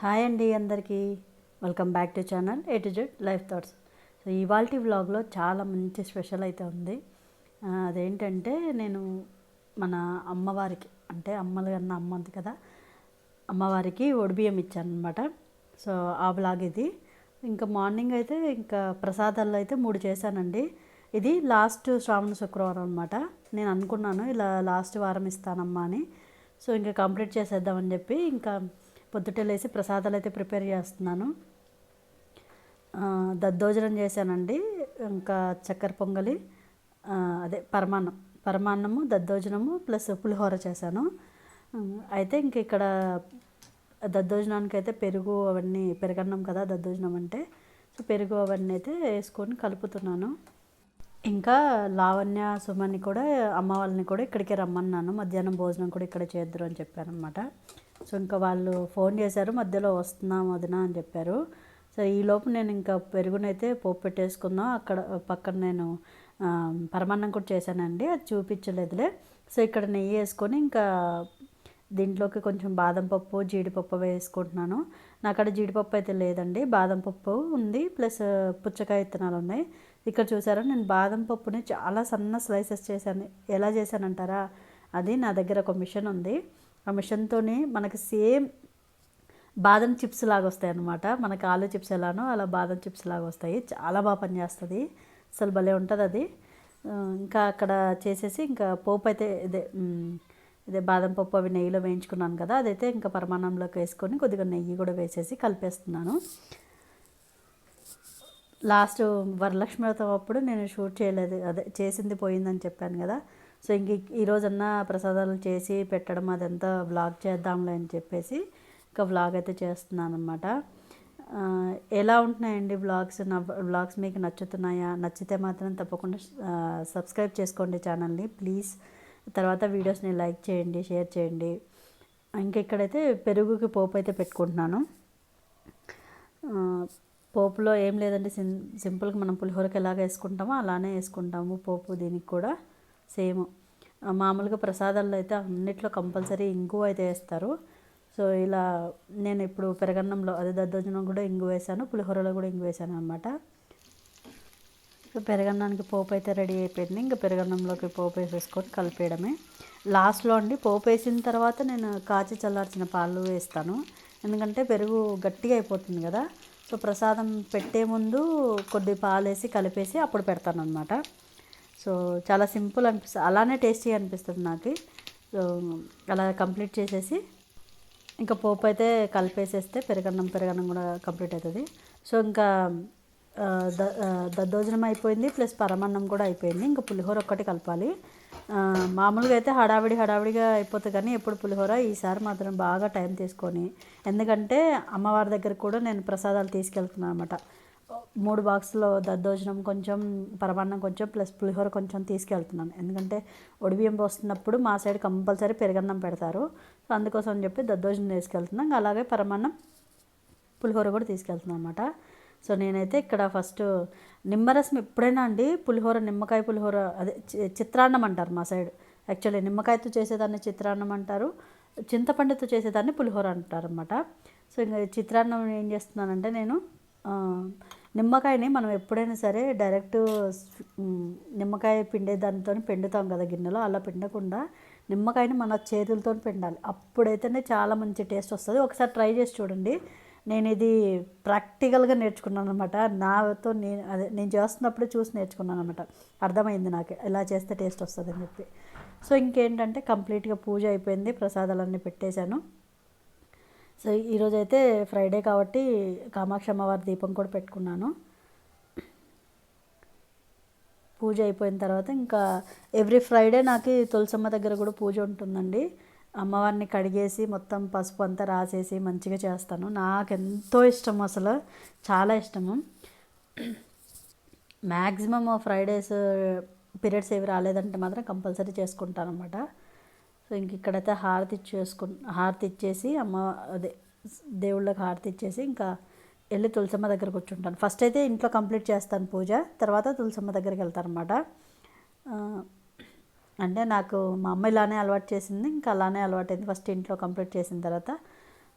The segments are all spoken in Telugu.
హాయ్ అండి అందరికీ. Welcome back to channel A to Z life thoughts so ఇవాళ వ్లాగ్లో చాలా మంచి స్పెషల్ అయితే ఉంది. అదేంటంటే నేను మన అమ్మవారికి అంటే అమ్మలు కన్నా అమ్మ ఉంది కదా అమ్మవారికి ఒడిబియ్యం ఇచ్చాను అనమాట సో ఆ బ్లాగ్ ఇది. ఇంకా మార్నింగ్ అయితే ఇంకా ప్రసాదాల్లో అయితే మూడు చేశానండి. ఇది లాస్ట్ శ్రావణ శుక్రవారం అనమాట నేను అనుకున్నాను ఇలా లాస్ట్ వారం ఇస్తానమ్మా అని. సో ఇంకా కంప్లీట్ చేసేద్దామని చెప్పి ఇంకా పొద్దుటే లేసి ప్రసాదాలు అయితే ప్రిపేర్ చేస్తున్నాను. దద్దోజనం చేశానండి. ఇంకా చక్కెర పొంగలి అదే పరమాన్నం. పరమాన్నము దద్దోజనము ప్లస్ పులిహోర చేశాను. అయితే ఇంక ఇక్కడ దద్దోజనానికి అయితే పెరుగు అవన్నీ పెరగన్నం కదా దద్దోజనం అంటే సో పెరుగు అవన్నీ అయితే వేసుకొని కలుపుతున్నాను. ఇంకా లావణ్య సుమని కూడా అమ్మ వాళ్ళని కూడా ఇక్కడికే రమ్మన్నాను. మధ్యాహ్నం భోజనం కూడా ఇక్కడ చేద్దరు అని చెప్పాను అనమాట సో ఇంకా వాళ్ళు ఫోన్ చేశారు మధ్యలో వస్తున్నాం వదినా అని చెప్పారు. సో ఈ లోపు నేను ఇంకా పెరుగునైతే పోపు పెట్టేసుకుందాం. అక్కడ పక్కన నేను పరమాన్నం కూడా చేశానండి అది చూపించలేదులే. సో ఇక్కడ నెయ్యి వేసుకొని ఇంకా దీంట్లోకి కొంచెం బాదం పప్పు జీడిపప్పు వేసుకుంటున్నాను. నా అక్కడ జీడిపప్పు అయితే లేదండి బాదం పప్పు ఉంది ప్లస్ పుచ్చకాయ విత్తనాలు ఉన్నాయి. ఇక్కడ చూసారా నేను బాదం పప్పుని చాలా సన్న స్లైసెస్ చేశాను. ఎలా చేశానంటారా? అది నా దగ్గర ఒక మిషన్ ఉంది. ఆ మిషన్తోనే మనకి సేమ్ బాదం చిప్స్ లాగా వస్తాయి అన్నమాట. మనకి ఆలు చిప్స్ ఎలానో అలా బాదం చిప్స్ లాగా వస్తాయి. చాలా బాగా పనిచేస్తుంది. అసలు భలే ఉంటుంది అది. ఇంకా అక్కడ చేసేసి ఇంకా పోపు అయితే ఇదే ఇదే బాదం పప్పు అవి నెయ్యిలో వేయించుకున్నాను కదా అదైతే ఇంకా పరమాన్నంలోకి వేసుకొని కొద్దిగా నెయ్యి కూడా వేసేసి కలిపేస్తున్నాను. లాస్ట్ వరలక్ష్మి వ్రతం అప్పుడు నేను షూట్ చేయలేదు. అదే చేసింది పోయిందని చెప్పాను కదా. సో ఇంక ఈరోజన్నా ప్రసాదాలు చేసి పెట్టడం అదంతా బ్లాగ్ చేద్దాంలే అని చెప్పేసి ఇంకా వ్లాగ్ అయితే చేస్తున్నాను అనమాట ఎలా ఉంటున్నాయండి వ్లాగ్స్ నా వ్లాగ్స్ మీకు నచ్చుతున్నాయా? నచ్చితే మాత్రం తప్పకుండా సబ్స్క్రైబ్ చేసుకోండి ఛానల్ని ప్లీజ్ తర్వాత వీడియోస్ని లైక్ చేయండి షేర్ చేయండి. ఇంకా ఇక్కడైతే పెరుగుకి పోపు అయితే పెట్టుకుంటున్నాను. పోపులో ఏం లేదండి. సిం సింపుల్గా మనం పులిహోరకి ఎలాగ వేసుకుంటామో అలానే వేసుకుంటాము పోపు దీనికి కూడా. సేమ్. మామూలుగా ప్రసాదాల్లో అయితే అన్నిట్లో కంపల్సరీ ఇంగు అయితే వేస్తారు. సో ఇలా నేను ఇప్పుడు పెరగన్నంలో అదే దద్దోజనం కూడా ఇంగు వేసాను పులిహోరలో కూడా ఇంగు వేసాను అనమాట సో పెరగన్నానికి పోపు అయితే రెడీ అయిపోయింది. ఇంకా పెరగన్నంలోకి పోపు వేసేసుకొని కలిపేయడమే. లాస్ట్లో అండి పోపు వేసిన తర్వాత నేను కాచి చల్లార్చిన పాలు వేస్తాను. ఎందుకంటే పెరుగు గట్టిగా అయిపోతుంది కదా. సో ప్రసాదం పెట్టే ముందు కొద్ది పాలు వేసి కలిపేసి అప్పుడు పెడతాను అనమాట సో చాలా సింపుల్ అనిపిస్తుంది అలానే టేస్టీ అనిపిస్తుంది నాకు. సో అలా కంప్లీట్ చేసేసి ఇంకా పోపు అయితే కలిపేసేస్తే పెరగన్నం పెరగన్నం కూడా కంప్లీట్ అవుతుంది సో ఇంకా ద దద్దోజనం అయిపోయింది ప్లస్ పరమన్నం కూడా అయిపోయింది. ఇంకా పులిహోర ఒక్కటి కలపాలి. మామూలుగా అయితే హడావిడి హడావిడిగా అయిపోతుంది కానీ ఎప్పుడు పులిహోర ఈసారి మాత్రం బాగా టైం తీసుకొని ఎందుకంటే అమ్మవారి దగ్గర కూడా నేను ప్రసాదాలు తీసుకెళ్తున్నాను అనమాట మూడు బాక్స్లో దద్దోజనం కొంచెం పరమాన్నం కొంచెం ప్లస్ పులిహోర కొంచెం తీసుకెళ్తున్నాను. ఎందుకంటే ఒడిబియ్యం పోస్తున్నప్పుడు మా సైడ్ కంపల్సరీ పెరగన్నం పెడతారు. సో అందుకోసం అని చెప్పి దద్దోజనం తీసుకెళ్తున్నాం. అలాగే పరమాన్నం పులిహోర కూడా తీసుకెళ్తున్నాను అనమాట సో నేనైతే ఇక్కడ ఫస్ట్ నిమ్మరసం ఎప్పుడైనా అండి పులిహోర నిమ్మకాయ పులిహోర అదే చి- చిత్రాన్నం అంటారు మా సైడ్. యాక్చువల్లీ నిమ్మకాయతో చేసేదాన్ని చిత్రాన్నం అంటారు. చింతపండుతో చేసేదాన్ని పులిహోర అంటారు అనమాట సో ఇంకా చిత్రాన్నం ఏం చేస్తున్నానంటే నేను నిమ్మకాయని మనం ఎప్పుడైనా సరే డైరెక్ట్ నిమ్మకాయ పిండే దానితో పిండుతాం కదా గిన్నెలో అలా పిండకుండా నిమ్మకాయని మన చేతులతో పిండాలి. అప్పుడైతేనే చాలా మంచి టేస్ట్ వస్తుంది. ఒకసారి ట్రై చేసి చూడండి. నేను ఇది ప్రాక్టికల్గా నేర్చుకున్నాను అనమాట నాతో నేను అదే నేను చేస్తున్నప్పుడు చూసి నేర్చుకున్నాను అనమాట అర్థమైంది నాకు ఎలా చేస్తే టేస్ట్ వస్తుంది అని చెప్పి. సో ఇంకేంటంటే కంప్లీట్గా పూజ అయిపోయింది. ప్రసాదాలన్నీ పెట్టేశాను. సో ఈరోజు అయితే ఫ్రైడే కాబట్టి కామాక్షి అమ్మవారి దీపం కూడా పెట్టుకున్నాను. పూజ అయిపోయిన తర్వాత ఇంకా ఎవ్రీ ఫ్రైడే నాకు తులసమ్మ దగ్గర కూడా పూజ ఉంటుందండి. అమ్మవారిని కడిగేసి మొత్తం పసుపు అంతా రాసేసి మంచిగా చేస్తాను. నాకు ఎంతో ఇష్టం అసలు. చాలా ఇష్టము. మ్యాక్సిమమ్ ఫ్రైడేస్ పీరియడ్స్ ఏవి రాలేదంటే మాత్రం కంపల్సరీ చేసుకుంటాను అనమాట సో ఇంక ఇక్కడైతే హారతి ఇచ్చేసుకు హారతి ఇచ్చేసి అమ్మ అదే దేవుళ్ళకి హారతి ఇచ్చేసి ఇంకా వెళ్ళి తులసమ్మ దగ్గర కూర్చుంటాను ఫస్ట్ అయితే ఇంట్లో కంప్లీట్ చేస్తాను పూజ తర్వాత తులసమ్మ దగ్గరికి వెళ్తాను అనమాట అంటే నాకు మా అమ్మ ఇలానే అలవాటు చేసింది ఇంకా అలానే అలవాటైంది. ఫస్ట్ ఇంట్లో కంప్లీట్ చేసిన తర్వాత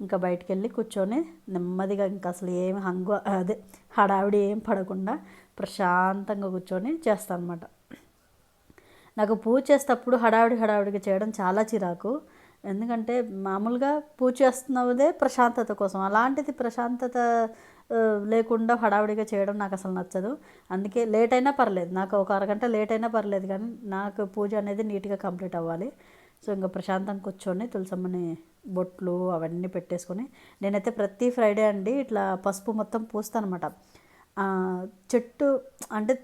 ఇంకా బయటికి వెళ్ళి కూర్చొని నెమ్మదిగా ఇంకా అసలు ఏం హంగు అదే హడావిడి ఏం పడకుండా ప్రశాంతంగా కూర్చొని చేస్తాను అనమాట నాకు పూజ చేసేటప్పుడు హడావిడి హడావిడిగా చేయడం చాలా చిరాకు. ఎందుకంటే మామూలుగా పూజ చేస్తున్నదే ప్రశాంతత కోసం. అలాంటిది ప్రశాంతత లేకుండా హడావిడిగా చేయడం నాకు అసలు నచ్చదు. అందుకే లేట్ అయినా పర్లేదు. నాకు ఒక అరగంట లేట్ అయినా పర్లేదు కానీ నాకు పూజ అనేది నీట్గా కంప్లీట్ అవ్వాలి. సో ఇంకా ప్రశాంతంగా కూర్చొని తులసమ్మని బొట్లు అవన్నీ పెట్టేసుకొని నేనైతే ప్రతి ఫ్రైడే అండి ఇట్లా పసుపు మొత్తం పూస్తాను అనమాట చెట్టు అంటే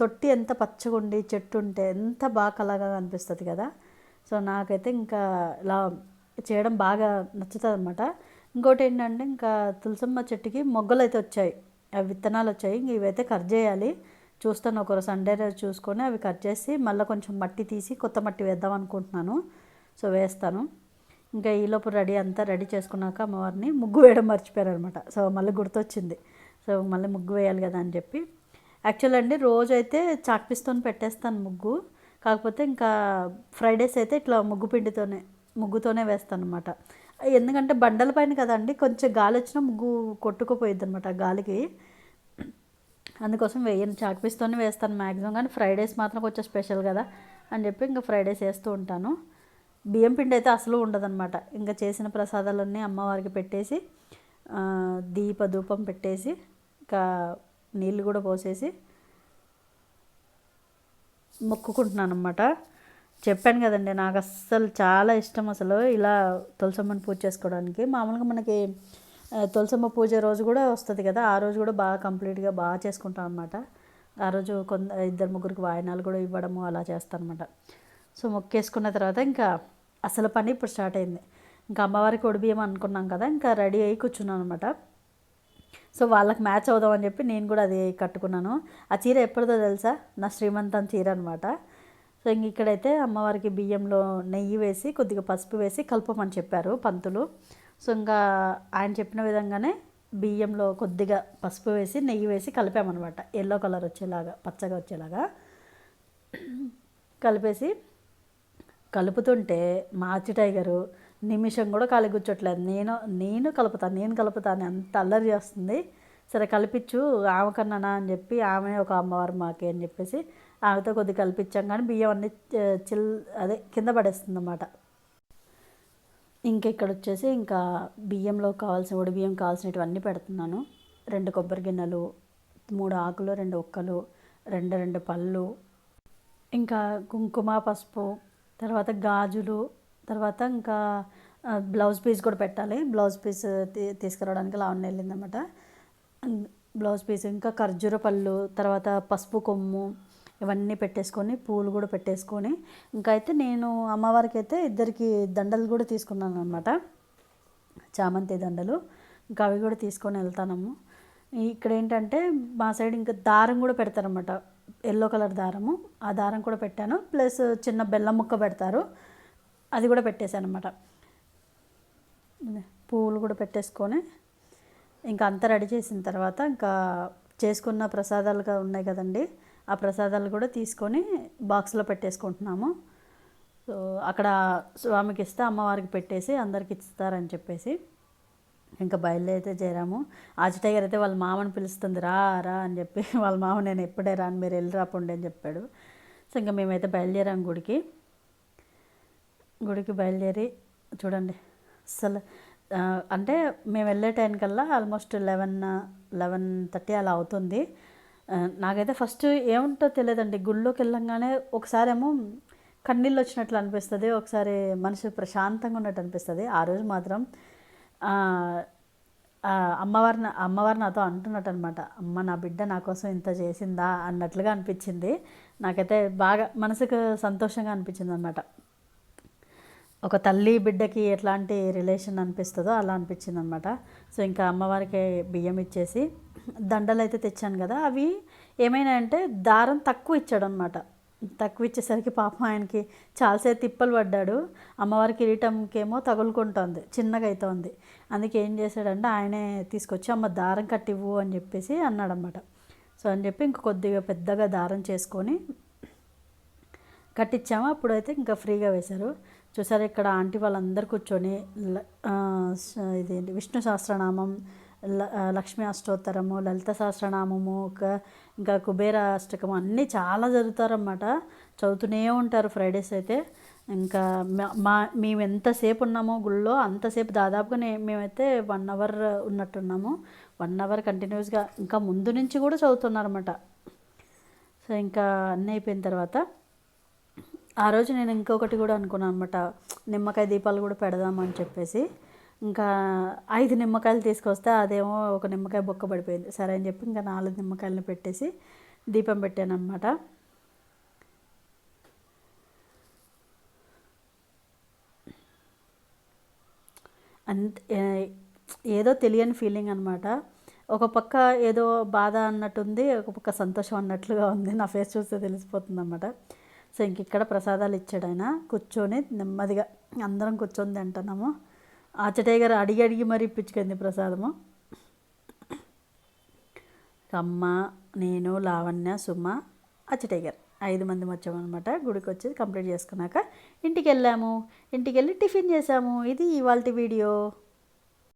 తొట్టి ఎంత పచ్చగుండి చెట్టు ఉంటే ఎంత బాగా కలగా అనిపిస్తుంది కదా. సో నాకైతే ఇంకా ఇలా చేయడం బాగా నచ్చుతుంది అనమాట ఇంకోటి ఏంటంటే ఇంకా తులసమ్మ చెట్టుకి మొగ్గలు అయితే వచ్చాయి. అవి విత్తనాలు వచ్చాయి. ఇంక ఇవైతే కట్ చేయాలి. చూస్తాను ఒకరు సండే రోజు చూసుకొని అవి కట్ చేసి మళ్ళీ కొంచెం మట్టి తీసి కొత్త మట్టి వేద్దాం అనుకుంటున్నాను. సో వేస్తాను. ఇంకా ఈలోపు రెడీ అంతా రెడీ చేసుకున్నాక అమ్మవారిని ముగ్గు వేయడం మర్చిపోయారు అనమాట సో మళ్ళీ గుర్తొచ్చింది. సో మళ్ళీ ముగ్గు వేయాలి కదా అని చెప్పి. యాక్చువల్ అండి రోజైతే అయితే చాక్పీస్తో పెట్టేస్తాను ముగ్గు. కాకపోతే ఇంకా ఫ్రైడేస్ అయితే ఇట్లా ముగ్గు పిండితోనే ముగ్గుతోనే వేస్తాను అనమాట ఎందుకంటే బండల పైన కదండి కొంచెం గాలి వచ్చినా ముగ్గు కొట్టుకుపోయిద్ది అనమాట గాలికి. అందుకోసం వేయను చాక్పీస్తోనే వేస్తాను మ్యాక్సిమం కానీ ఫ్రైడేస్ మాత్రం కొంచెం స్పెషల్ కదా అని చెప్పి ఇంకా ఫ్రైడేస్ వేస్తూ ఉంటాను. బియ్యం పిండి అయితే అసలు ఉండదన్నమాట. ఇంకా చేసిన ప్రసాదాలన్నీ అమ్మవారికి పెట్టేసి దీప ధూపం పెట్టేసి ఇంకా నీళ్ళు కూడా పోసేసి మొక్కుకుంటున్నాను అనమాట చెప్పాను కదండి నాకు అస్సలు చాలా ఇష్టం అసలు ఇలా తులసమ్మని పూజ చేసుకోవడానికి. మామూలుగా మనకి తులసమ్మ పూజ రోజు కూడా వస్తుంది కదా ఆ రోజు కూడా బాగా కంప్లీట్గా బాగా చేసుకుంటాం అనమాట ఆ రోజు కొంత ఇద్దరు ముగ్గురికి వాయినాలు కూడా ఇవ్వడము అలా చేస్తాను అనమాట సో మొక్కేసుకున్న తర్వాత ఇంకా అసలు పని ఇప్పుడు స్టార్ట్ అయింది. ఇంకా అమ్మవారికి ఒడిబియ్యం అనుకున్నాం కదా ఇంకా రెడీ అయ్యి కూర్చున్నాను అనమాట సో వాళ్ళకి మ్యాచ్ అవుదామని చెప్పి నేను కూడా అది కట్టుకున్నాను. ఆ చీర ఎప్పుడుదో తెలుసా? నా శ్రీమంతం చీర అనమాట సో ఇంక ఇక్కడైతే అమ్మవారికి బియ్యంలో నెయ్యి వేసి కొద్దిగా పసుపు వేసి కలపమని చెప్పారు పంతులు. సో ఇంకా ఆయన చెప్పిన విధంగానే బియ్యంలో కొద్దిగా పసుపు వేసి నెయ్యి వేసి కలిపామన్నమాట. ఎల్లో కలర్ వచ్చేలాగా పచ్చగా వచ్చేలాగా. కలిపేసి కలుపుతుంటే మాచి టైగరు నిమిషం కూడా ఖాళీ కూర్చోట్లేదు నేను నేను కలుపుతాను నేను కలుపుతాను అంత అల్లరి చేస్తుంది. సరే కలిపించు ఆమె కన్నానా అని చెప్పి ఆమె ఒక అమ్మవారు మాకే అని చెప్పేసి ఆమెతో కొద్దిగా కలిపించాం కానీ బియ్యం అన్ని చిల్ అదే కింద పడేస్తుంది అన్నమాట ఇంకా ఇక్కడ వచ్చేసి ఇంకా బియ్యంలో కావాల్సిన ఒడి బియ్యం కావాల్సినవన్నీ పెడుతున్నాను. రెండు కొబ్బరి గిన్నెలు మూడు ఆకులు రెండు ఒక్కలు రెండు రెండు పళ్ళు ఇంకా కుంకుమ పసుపు తర్వాత గాజులు తర్వాత ఇంకా బ్లౌజ్ పీస్ కూడా పెట్టాలి. బ్లౌజ్ పీస్ తీ- తీసుకురావడానికి లావణ్య వెళ్ళిందన్నమాట. బ్లౌజ్ పీస్ ఇంకా ఖర్జూర పళ్ళు తర్వాత పసుపు కొమ్ము ఇవన్నీ పెట్టేసుకొని పూలు కూడా పెట్టేసుకొని ఇంకా అయితే నేను అమ్మవారికి అయితే ఇద్దరికి దండలు కూడా తీసుకున్నాను అనమాట చామంతి దండలు ఇంకా అవి కూడా తీసుకొని వెళ్తానము. ఇక్కడ ఏంటంటే మా సైడ్ ఇంకా దారం కూడా పెడతారనమాట ఎల్లో కలర్ దారము. ఆ దారం కూడా పెట్టాను. ప్లస్ చిన్న బెల్లం ముక్క పెడతారు. అది కూడా పెట్టేశాను అనమాట పువ్వులు కూడా పెట్టేసుకొని ఇంకా అంతా రెడీ చేసిన తర్వాత ఇంకా చేసుకున్న ప్రసాదాలుగా ఉన్నాయి కదండి. ఆ ప్రసాదాలు కూడా తీసుకొని బాక్స్లో పెట్టేసుకుంటున్నాము. సో అక్కడ స్వామికి ఇస్తే అమ్మవారికి పెట్టేసి అందరికి ఇస్తారని చెప్పేసి ఇంకా బయలుదేరితే చేరాము ఆచిటయ్య గారు అయితే వాళ్ళ మామని పిలుస్తుంది రా రా అని చెప్పి వాళ్ళ మామ నేను ఎప్పుడే రాను మీరు వెళ్ళి రాపండి అని చెప్పాడు. సో ఇంకా మేమైతే బయలుదేరాము గుడికి. గుడికి బయలుదేరి చూడండి. అసలు అంటే మేము వెళ్ళే టైం కల్లా ఆల్మోస్ట్ లెవెన్ లెవెన్ థర్టీ అలా అవుతుంది. నాకైతే ఫస్ట్ ఏముంటో తెలియదండి. గుళ్ళోకి వెళ్ళంగానే ఒకసారేమో కన్నీళ్ళు వచ్చినట్లు అనిపిస్తుంది ఒకసారి మనసు ప్రశాంతంగా ఉన్నట్టు అనిపిస్తుంది. ఆ రోజు మాత్రం అమ్మవారిని అమ్మవారి నా- అమ్మవారు నాతో అంటున్నట్టు అనమాట అమ్మ నా బిడ్డ నా కోసం ఇంత చేసిందా? అన్నట్లుగా అనిపించింది. నాకైతే బాగా మనసుకు సంతోషంగా అనిపించింది అనమాట ఒక తల్లి బిడ్డకి ఎట్లాంటి రిలేషన్ అనిపిస్తుందో అలా అనిపించింది అనమాట సో ఇంకా అమ్మవారికి బియ్యం ఇచ్చేసి దండలు అయితే తెచ్చాను కదా అవి ఏమైనా అంటే దారం తక్కువ ఇచ్చాడు అనమాట తక్కువ ఇచ్చేసరికి పాపం ఆయనకి చాలాసేపు తిప్పలు పడ్డాడు. అమ్మవారి కిరీటంకేమో తగులుకుంటోంది చిన్నగా అవుతోంది అందుకే ఏం చేశాడంటే ఆయనే తీసుకొచ్చి అమ్మ దారం కట్టివ్వు అని చెప్పేసి అన్నాడనమాట. సో అని చెప్పి ఇంక కొద్దిగా పెద్దగా దారం చేసుకొని కట్టించాము అప్పుడైతే ఇంకా ఫ్రీగా వేశారు. చూసారా ఇక్కడ ఆంటీ వాళ్ళందరూ కూర్చొని ల- ఇదేంటి విష్ణు సహస్రనామం ల- లక్ష్మీ అష్టోత్తరము లలిత సహస్రనామము ఇంకా కుబేర అష్టకము అన్నీ చాలా చదువుతారనమాట చదువుతూనే ఉంటారు ఫ్రైడేస్ అయితే. ఇంకా మా- మా మేము ఎంతసేపు ఉన్నామో గుళ్ళో అంతసేపు దాదాపుగా మేమైతే వన్ అవర్ ఉన్నట్టున్నాము. వన్ అవర్ కంటిన్యూస్గా ఇంకా ముందు నుంచి కూడా చదువుతున్నారన్నమాట. సో ఇంకా అన్నీ అయిపోయిన తర్వాత ఆ రోజు నేను ఇంకొకటి కూడా అనుకున్నాను అనమాట నిమ్మకాయ దీపాలు కూడా పెడదామని చెప్పేసి. ఇంకా ఐదు నిమ్మకాయలు తీసుకొస్తే అదేమో ఒక నిమ్మకాయ బొక్క పడిపోయింది. సరే అని చెప్పి ఇంకా నాలుగు నిమ్మకాయలను పెట్టేసి దీపం పెట్టాను అనమాట అంత ఏదో తెలియని ఫీలింగ్ అనమాట ఒక పక్క ఏదో బాధ అన్నట్టుంది ఒక పక్క సంతోషం అన్నట్లుగా ఉంది. నా ఫేస్ చూస్తే తెలిసిపోతుంది అనమాట సో ఇంక ఇక్కడ ప్రసాదాలు ఇచ్చాడు ఆయన కూర్చొని నెమ్మదిగా అందరం కూర్చొని తింటున్నాము. ఆచటయ్య గారు అడిగి అడిగి మరీ ఇప్పించుకుంది ప్రసాదము. కమ్మ నేను లావణ్య సుమ అచ్చటయ్య గారు ఐదు మంది వచ్చామన్నమాట. గుడికి వచ్చి కంప్లీట్ చేసుకున్నాక ఇంటికి వెళ్ళాము. ఇంటికి వెళ్ళి టిఫిన్ చేసాము ఇది ఇవాళ వీడియో.